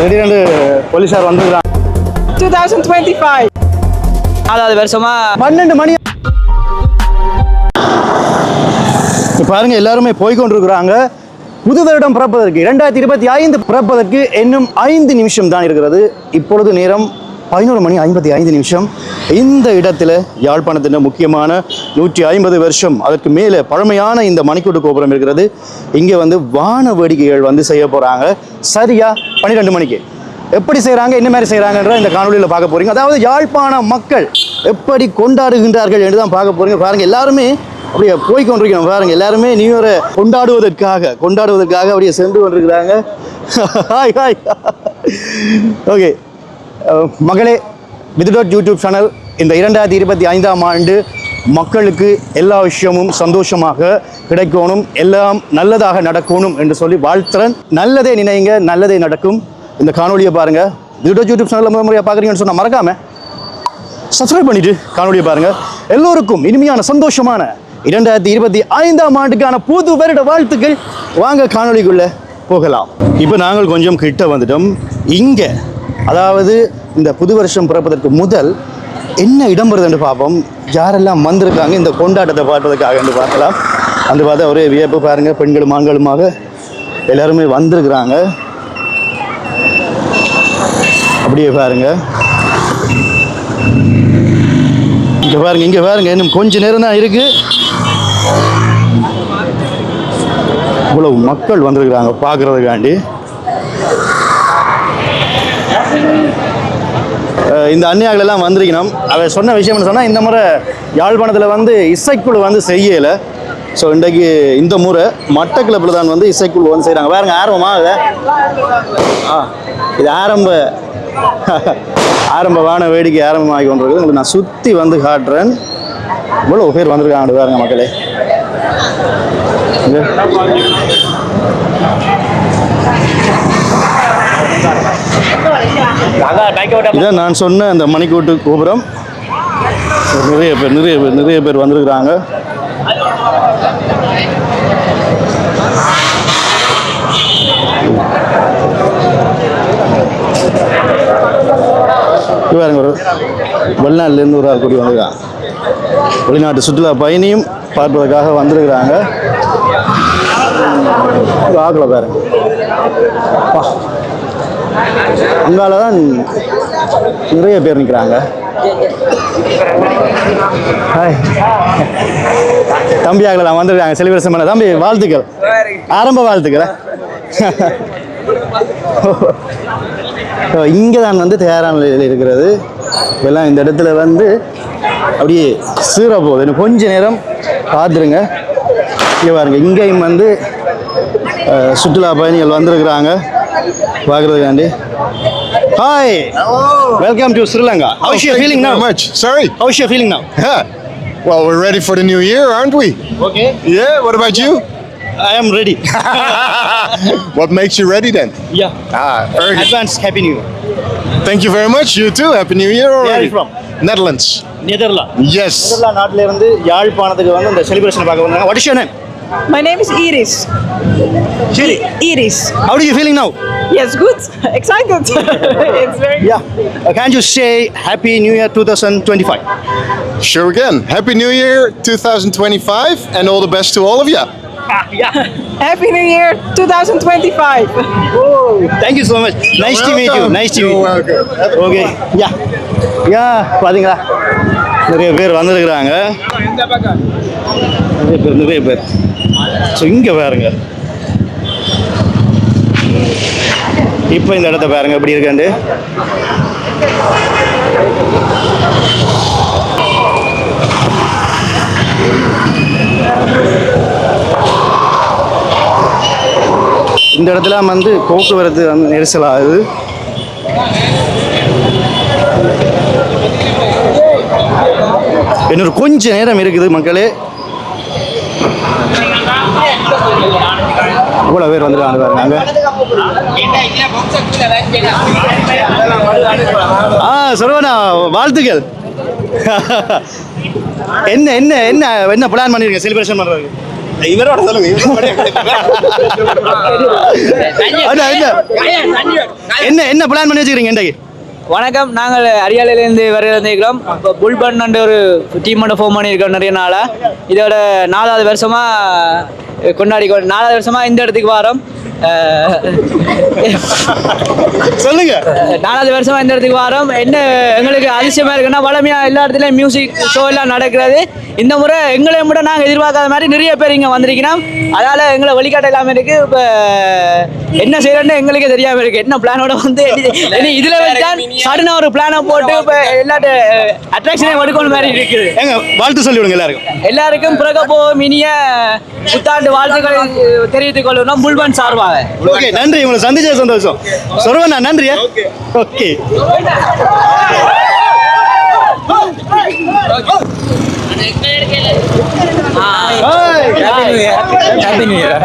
திடீரென்று போலீஸார் வந்துருக்காங்க 2025. நாலாவது வருஷமா பன்னெண்டு மணி. இப்ப பாருங்க எல்லாருமே போய்கொண்டிருக்கிறாங்க. புது வருடம் பிறப்பதற்கு இரண்டாயிரத்தி இருபத்தி ஐந்து பிறப்பதற்கு இன்னும் ஐந்து நிமிஷம் தான் இருக்கிறது. இப்பொழுது நேரம் பதினோரு மணி ஐம்பத்தி ஐந்து நிமிஷம். இந்த இடத்துல யாழ்ப்பாணத்தின் முக்கியமான நூற்றி ஐம்பது வருஷம் அதற்கு மேலே பழமையான இந்த மணிக்கூட்டு கோபுரம் இருக்கிறது. இங்கே வந்து வான வேடிக்கைகள் வந்து செய்ய போகிறாங்க சரியா? பன்னிரெண்டு மணிக்கு. எப்படி செய்கிறாங்க என்ன மாதிரி செய்கிறாங்கன்ற இந்த காணொலியில் பார்க்க போகிறீங்க அதாவது யாழ்ப்பாண மக்கள் எப்படி கொண்டாடுகின்றார்கள் என்று தான் பார்க்க போகிறீங்க பாருங்கள் எல்லாருமே அப்படியே போய் கொண்டிருக்கணும் பாருங்க எல்லாருமே நியூ இயரை கொண்டாடுவதற்காக கொண்டாடுவதற்காக அப்படியே சென்று கொண்டிருக்கிறாங்க. ஹாய் ஹாய் ஓகே மகளே விதுடோட் யூடியூப் சேனல் இந்த இரண்டாயிரத்தி இருபத்தி ஐந்தாம் ஆண்டு மக்களுக்கு எல்லா விஷயமும் சந்தோஷமாக கிடைக்கணும் எல்லாம் நல்லதாக நடக்கணும் என்று சொல்லி வாழ்த்துறேன். நல்லதே நினைங்க நல்லதே நடக்கும். இந்த காணொலியை பாருங்க. விதுடோட் யூடியூப் சேனலில் முதல் முறையாக பார்க்குறீங்கன்னு சொன்னால் மறக்காம சப்ஸ்கிரைப் பண்ணிட்டு காணொலியை பாருங்க. எல்லோருக்கும் இனிமையான சந்தோஷமான இரண்டாயிரத்தி இருபத்தி ஐந்தாம் ஆண்டுக்கான புது வருட வாழ்த்துக்கள். வாங்க காணொலிக்குள்ள போகலாம். இப்போ நாங்கள் கொஞ்சம் கிட்ட வந்துட்டோம். இங்கே அதாவது இந்த புது வருஷம் பிறப்பதற்கு முதல் என்ன இடம் வருதுன்னு பார்ப்போம். யாரெல்லாம் வந்திருக்காங்க இந்த கொண்டாட்டத்தை பார்ப்பதற்காக என்று பார்க்கலாம். அந்த பார்த்தா ஒரே வியப்பு பாருங்கள் பெண்களும் ஆண்களுமாக எல்லாருமே வந்திருக்கிறாங்க. அப்படியே பாருங்க. இங்க பாருங்க இங்க பாருங்க இன்னும் கொஞ்ச நேரம் தான் இருக்கு. இவ்வளவு மக்கள் வந்திருக்கிறாங்க பார்க்கறதுக்காண்டி. இந்த அந்நியாக்கள் எல்லாம் வந்திருக்கணும். அவர் சொன்ன விஷயம் என்ன சொன்னால் இந்த முறை யாழ்ப்பாணத்தில் வந்து இசைக்குழு வந்து செய்யலை. ஸோ இன்றைக்கு இந்த முறை மட்டக்கிழப்பில் தான் வந்து இசைக்குழு வந்து செய்கிறாங்க பாருங்க ஆரம்பமாக அதை ஆ இது ஆரம்ப ஆரம்பமான வேடிக்கை ஆரம்பமாகி கொண்டிருக்கு உங்களுக்கு நான் சுற்றி வந்து காட்டுறேன். இவ்வளோ பேர் வந்திருக்காங்க பாருங்க மக்களே. இதான் நான் சொன்ன அந்த மணிக்கூட்டு கோபுரம். நிறைய பேர் நிறைய பேர் நிறைய பேர் வந்திருக்கிறாங்க. பாருங்க ஒரு வெளிநாட்டிலேருந்து ஒரு ஆள் கூடி வந்திருக்காங்க வெளிநாட்டு சுற்றுலா பயணியும் பார்ப்பதற்காக வந்திருக்கிறாங்க. ஆகலை பாருங்க. அங்கால தான் நிறைய பேர் நிற்கிறாங்க ஹாய். தம்பி ஆகலாம் வந்துருக்காங்க. செலிப்ரேஷன் பண்ண. தம்பி வாழ்த்துக்கள். ஆரம்ப வாழ்த்துக்கள். இங்கே தான் வந்து தயாரான நிலையில் இருக்கிறது. எல்லாம் இந்த இடத்துல வந்து அப்படியே சீர போகுது. இன்னும் கொஞ்ச நேரம் பார்த்துருங்க. இங்கே பாருங்க இங்கேயும் வந்து சுற்றுலா பயணிகள் வந்திருக்கிறாங்க. Gandhi. Hi. Hello. Welcome to Sri Lanka. How's oh, your feeling now? Much. Sorry. How's your feeling now? Yeah. Well, we're ready for the new year, aren't we? Okay. Yeah. What about yeah. you? I am ready. what makes you ready then? Yeah. Ah, early. Advance Happy New Year. Thank you very much. You too. Happy New Year already. Where are you from? Netherlands. Netherlands. Yes. Netherlands. நாட்டிலேருந்து யாழ்ப்பாணத்துக்கு வந்து அந்த celebration பார்க்க வந்தாங்க what is your name My name is Iris. Chili. Iris. How are you feeling now? Yes, good. Excited. it's very Yeah. Uh, can you say Happy New Year 2025? Sure again. Happy New Year 2025 and all the best to all of you. Happy New Year 2025. Thank you so much. Nice to meet you. welcome. Nice to You're meet you. welcome. Okay. Yeah. Yeah. பாத்தீங்களா நிறைய பேர் வந்திருக்கிறாங்க நிறைய பேர் நிறைய பேர் so இங்கே பாருங்க. இப்போ இந்த இடத்த பாருங்க எப்படி இருக்காண்டு இந்த இடத்துல வந்து போக்குவரத்து வந்து நெரிசல் ஆகுது இன்னொரு கொஞ்ச நேரம் இருக்குது மக்களே. இவ்வளோ பேர் வந்துருக்காங்க பாருங்க ஆ சரவணா வாழ்த்துக்கள். என்ன என்ன என்ன என்ன பிளான் பண்ணிருக்கீங்க? செலிப்ரேஷன் பண்ணுறதுக்கு இவரோட சொல்லுங்க என்ன? என்ன பிளான் பண்ணி வச்சுக்கிறீங்க இன்றைக்கு? வணக்கம். நாங்கள் அரியாலையிலேருந்து வர இப்போ புல் பண்ண ஒரு டீமோட ஃபோன் பண்ணியிருக்கோம் நிறைய நாளாக இதோட நாலாவது வருஷமாக கொண்டாடி நாலாவது வருஷமாக இந்த இடத்துக்கு வரோம். சொல்லுங்க. நாலாவது வருஷமா இந்த இடத்துக்கு வரோம். என்ன எங்களுக்கு அதிசயமா இருக்குன்னா வளமையா எல்லா இடத்துலயும் மியூசிக் ஷோ எல்லாம் நடக்கிறது. இந்த முறை எங்களையும் கூட நாங்கள் எதிர்பார்க்காத மாதிரி நிறைய பேர் இங்கே வந்திருக்கிறோம். அதால எங்களை வழிகாட்ட இல்லாமல் இருக்கு. இப்போ என்ன செய்யறோன்னு எங்களுக்கே தெரியாம இருக்கு. என்ன பிளானோட வந்து இதுல வச்சான் சடனா ஒரு பிளானை போட்டு இப்போ எல்லா அட்ராக்ஷனையும் எடுக்கணும் மாதிரி இருக்குது வாழ்த்து சொல்லி விடுங்க எல்லாருக்கும். எல்லாருக்கும் பிறகு இனிய புத்தாண்டு வாழ்த்துக்களை தெரிவித்துக் கொள்ளணும் புல்வன் சார்பாக ஓகே நன்றி. உங்களை சந்திச்ச சந்தோஷம். சொல்லுவேண்ணா நன்றி. ஓகே. ஹாப்பி நியூ இயர்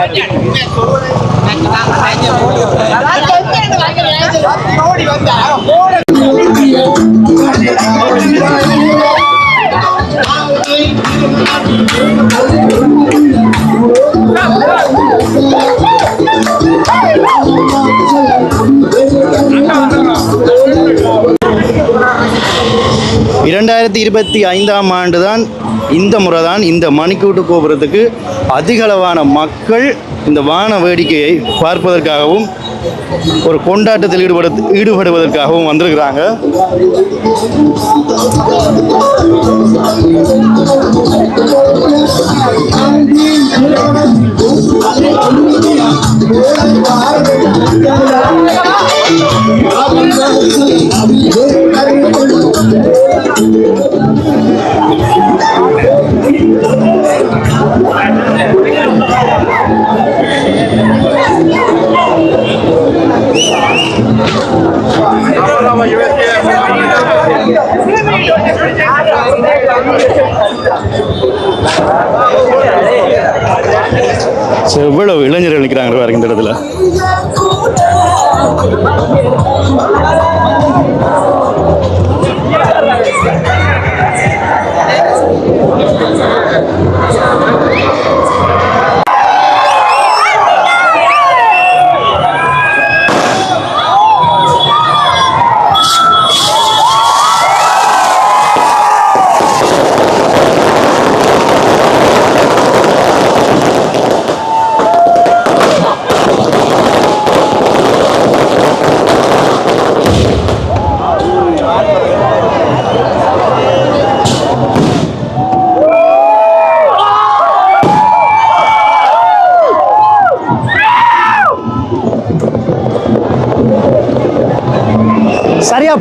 இரண்டாயிரத்தி இருபத்தி ஐந்தாம் ஆண்டு தான் இந்த முறை தான் இந்த மணிக்கூட்டு கோபுரத்துக்கு அதிகளவான மக்கள் இந்த வான வேடிக்கையை பார்ப்பதற்காகவும் ஒரு கொண்டாட்டத்தில் ஈடுபட ஈடுபடுவதற்காகவும் வந்திருக்கிறாங்க. ஸோ எவ்வளவு இளைஞர்கள் நிற்கிறாங்க பாருங்க இந்த இடத்துல சரியா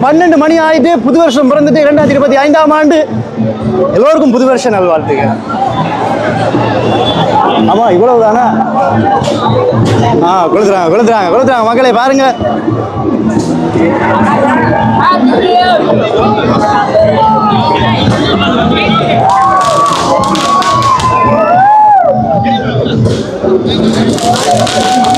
பன்னெண்டு மணி ஆயிட்டு புது வருஷம் பிறந்துட்டு இரண்டாயிரத்தி இருபத்தி ஐந்தாம் ஆண்டு. எல்லோருக்கும் புது வருஷ நல்வாழ்த்துங்க ஆமா இவ்வளவு தானே ஆ கொளுத்துறாங்க கொளுத்துறாங்க கொளுத்துறாங்க. மக்களை பாருங்க. சரி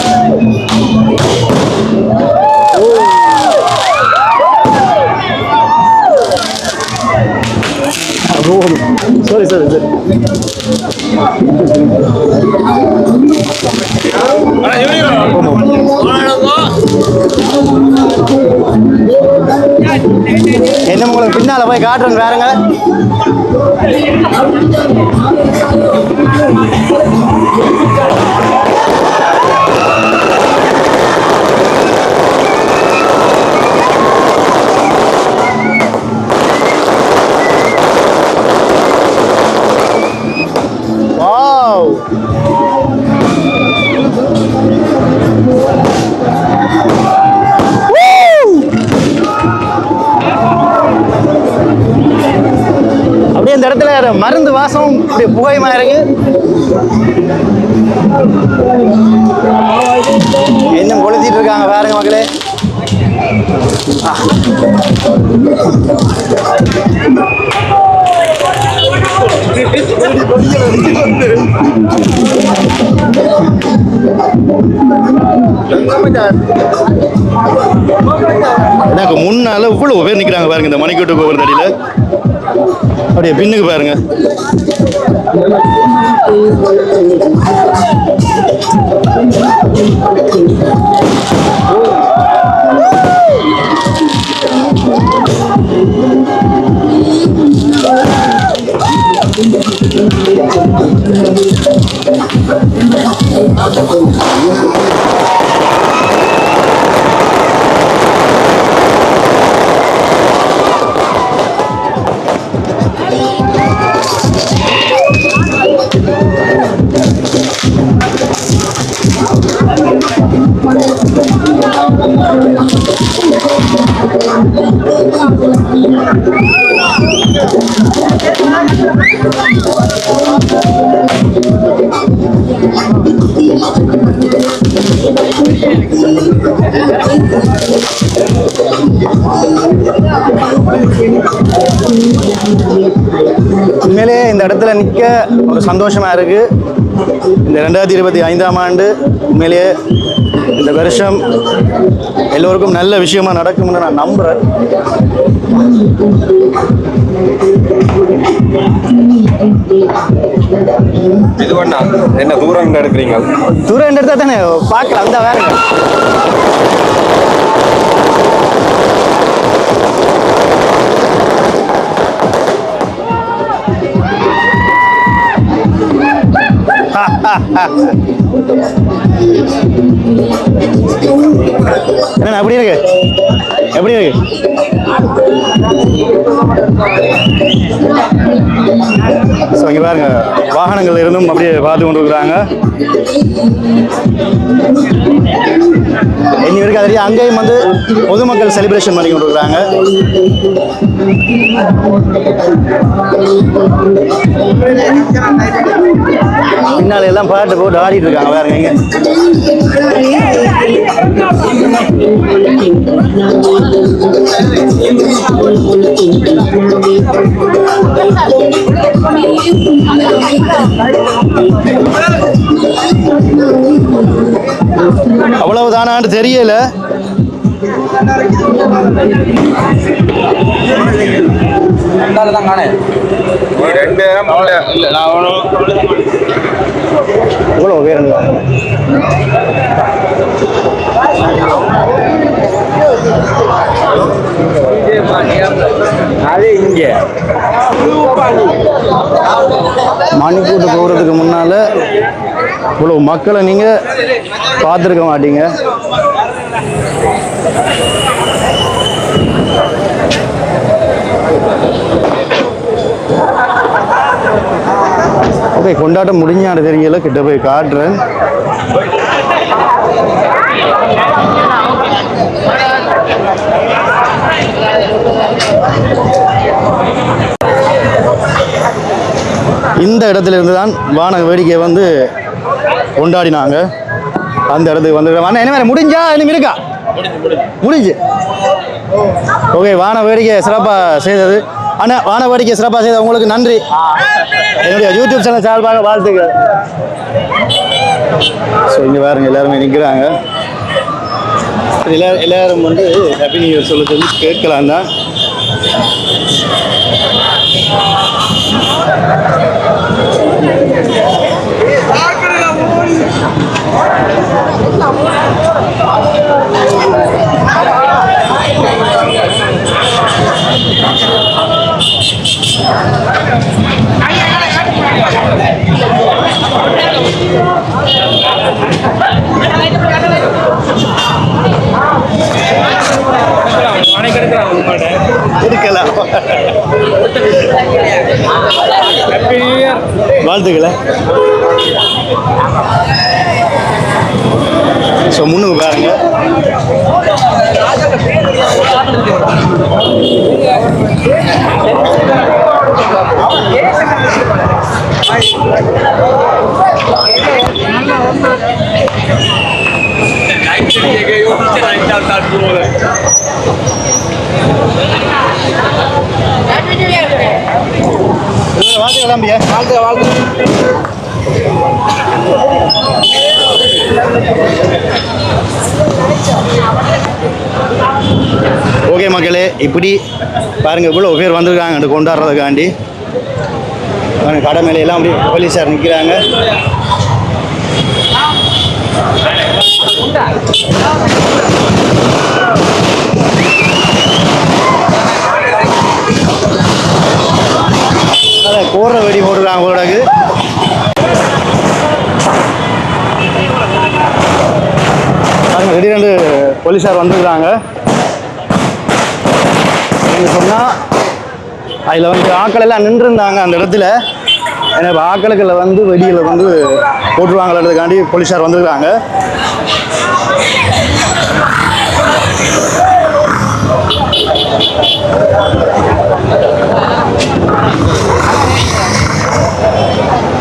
என்ன உங்களுக்கு பின்னால போய் காட்டுறேன் வேறங்க Thank you. மருந்து வாசம் அப்படியே புகையுமா இருக்கு இன்னும் கொளுத்திட்டு இருக்காங்க பாருங்க மக்களே. எனக்கு முன்னால இவ்வளவு பேர் நிக்கிறாங்க பாருங்க இந்த மணிக்கூட்டு கோவில் தடியில அப்படியே பின்னுக்கு பாருங்க. เอาจะเป็นขัน நிற்க ஒரு சந்தோஷமா இருக்கு. இந்த ரெண்டாயிரத்தி இருபத்தி ஐந்தாம் ஆண்டு உண்மையிலேயே இந்த வருஷம் எல்லோருக்கும் நல்ல விஷயமா நடக்கும்னு நான் நம்புறேன். இது பண்ணா என்ன தூரம் எடுக்கிறீங்க? தூரம் எடுத்தா தானே பார்க்கலாம் அந்த வேறுங்க. என்ன அப்படி இருக்கு? எப்படி? இருக்கு ஸோ இங்கே பாருங்க. வாகனங்கள் இருந்தும் அப்படியே பார்த்து கொண்டு இருக்கிறாங்க இனி வரைக்கும் அதிலேயே அங்கேயும் வந்து பொதுமக்கள் செலிப்ரேஷன் பண்ணி கொண்டு இருக்கிறாங்க பின்னால எல்லாம் பாட்டு போட்டு ஆடிட்டு இருக்காங்க பாருங்க இங்க. அவ்வளவுதானான்னு தெரியல. ரெண்டு இல்ல நான் ஒன்றும் இவ்வளவு பேர் அது இங்கே. மணிக்கூட்டு போகிறதுக்கு முன்னால் இவ்வளோ மக்களை நீங்கள் பார்த்துருக்க மாட்டீங்க. ஓகே கொண்டாட்டம் முடிஞ்சாடு தெரியல கிட்ட போய் காட்டுறேன். இந்த இடத்துலேருந்து தான் வான வேடிக்கையை வந்து கொண்டாடினாங்க. அந்த இடத்துக்கு வந்து வான என்ன வேற முடிஞ்சா இன்னும் இருக்கா? முடிஞ்சு. ஓகே வான வேடிக்கையை சிறப்பாக செய்தது. அண்ணா வான வேடிக்கை சிறப்பாக செய்த உங்களுக்கு நன்றி. என்னுடைய யூடியூப் சேனல் சார்பாக வாழ்த்துக்கள். ஸோ இங்கே பாருங்க எல்லாருமே நிற்கிறாங்க எல்லாரும் எல்லாரும் வந்து ஹாப்பி நியூ இயர் சொல்லுறது வந்து கேட்கலாம் தான் வாழ்த்துக்களை ஸோ முன்னுக்கு பாருங்க Thank you. வாழ்த்துக்கள் தம்பியா. ஓகே மக்களே இப்படி பாருங்க இவ்வளோ பேர் வந்திருக்காங்க அங்கே கொண்டாடுறதுக்காண்டி. பாருங்கள் கடை மேலையெல்லாம் அப்படி போலீஸார் நிற்கிறாங்க போடுற வெடி போடுறாங்க உங்களுக்கு பாருங்க திடீரென்று போலீஸார் வந்துருக்குறாங்க. நீங்கள் சொன்னால் அதில் வந்து ஆட்கள் எல்லாம் நின்றுருந்தாங்க அந்த இடத்துல. ஏன்னா இப்போ ஆட்களுக்குள்ள வந்து வெடிகளை வந்து போட்டுருவாங்களதுக்காண்டி போலீஸார் வந்திருக்காங்க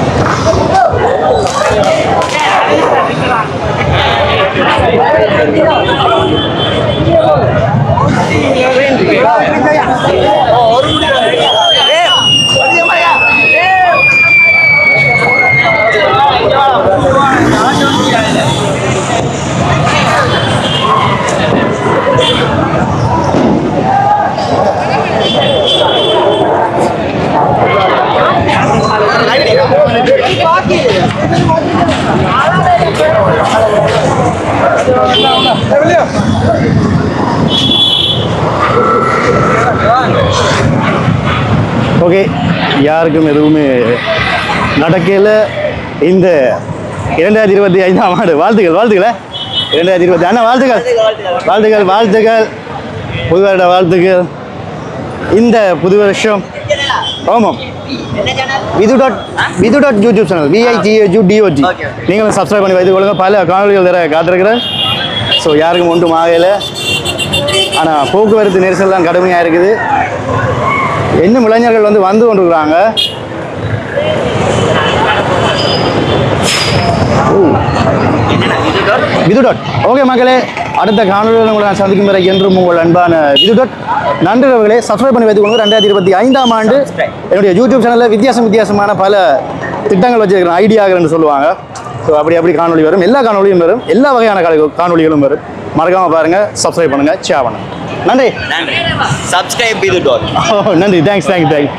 ஓகே யாருக்கும் எதுவுமே நடக்கல. இந்த இரண்டாயிரத்தி இருபத்தி ஐந்தாம் ஆண்டு வாழ்த்துக்கள் வாழ்த்துக்களே. இரண்டாயிரத்தி இருபத்தி அண்ணா வாழ்த்துக்கள். வாழ்த்துக்கள் வாழ்த்துக்கள். புது வருட வாழ்த்துக்கள். இந்த புது வருஷம் ஆமாம். Vidhu dot Vidhu dot YouTube channel விஐடிஏஜு டிஓஜி நீங்களும் சப்ஸ்கிரைப் பண்ணி வைத்துக் கொள்ளுங்க. பல காணொலிகள் தர காத்திருக்கிறேன். ஸோ யாருக்கும் ஒன்றும் ஆகலை. ஆனால் போக்குவரத்து நெரிசல் தான் கடுமையாக இருக்குது. இன்னும் இளைஞர்கள் வந்து வந்து கொண்டிருக்கிறாங்க. விது டாட் ஓகே மக்களே அடுத்த காணொலியில் உங்களை நான் சந்திக்கும் வரை என்றும் உங்கள் அன்பான விது டாட் நன்றிகளே சப்ஸ்கிரைப் பண்ணி வைத்துக்கொண்டு ரெண்டாயிரத்தி இருபத்தி ஐந்தாம் ஆண்டு என்னுடைய யூடியூப் சேனலில் வித்தியாசம் வித்தியாசமான பல திட்டங்கள் வச்சிருக்கிறேன் ஐடியாகள்னு சொல்லுவாங்க. ஸோ அப்படி அப்படி காணொலி வரும். எல்லா காணொலியும் வரும். எல்லா வகையான காணொலி- காணொளிகளும் வரும். மறக்காமல் பாருங்கள் சப்ஸ்கிரைப் பண்ணுங்கள் ஷேர் பண்ணுங்கள் நன்றி. நன்றி. சப்ஸ்கிரைப் இது டாட் நன்றி. Thanks thanks thanks